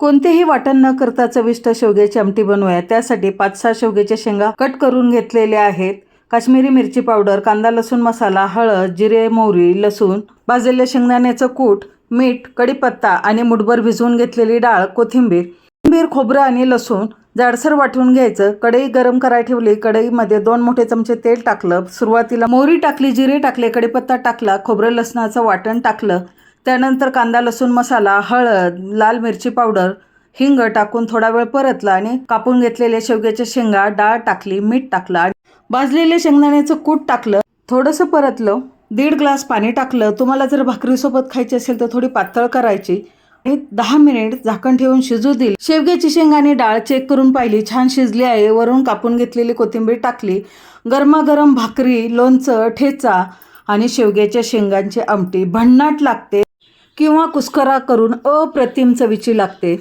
कोणतेही वाटण न करता चविष्ट शेवग्याची आमटी बनवूया. त्यासाठी पाच सहा शेवग्याच्या शेंगा कट करून घेतलेल्या आहेत. काश्मीरी मिरची पावडर कांदा लसूण मसाला हळद जिरे मोहरी लसूण भाजलेल्या शेंगदाण्याचं कूट मीठ कढीपत्ता आणि मुठभर भिजवून घेतलेली डाळ कोथिंबीर कोथिंबीर खोबरं आणि लसूण जाडसर वाटून घ्यायचं. कढई गरम करायला ठेवली. कढईमध्ये दोन मोठे चमचे तेल टाकलं. सुरुवातीला मोहरी टाकली जिरे टाकले कढीपत्ता टाकला खोबरं लसणाचं वाटण टाकलं. त्यानंतर कांदा लसूण मसाला हळद लाल मिरची पावडर हिंग टाकून थोडा वेळ परतला आणि कापून घेतलेल्या शेवग्याच्या शेंगा डाळ टाकली मीठ टाकलं आणि भाजलेले शेंगदाण्याचं कूट टाकलं. थोडंसं परतलं दीड ग्लास पाणी टाकलं. तुम्हाला जर भाकरीसोबत खायची असेल तर थोडी पातळ करायची. आणि दहा मिनिट झाकण ठेवून शिजू दिली. शेवग्याची शेंग आणि डाळ चेक करून पाहिली. छान शिजली आहे. वरून कापून घेतलेली कोथिंबीर टाकली. गरमागरम भाकरी लोणचं ठेचा आणि शेवग्याच्या शेंगांची आमटी. भन्नाट लागते. किंवा कुस्करा करून अप्रतिम चवीची लागते.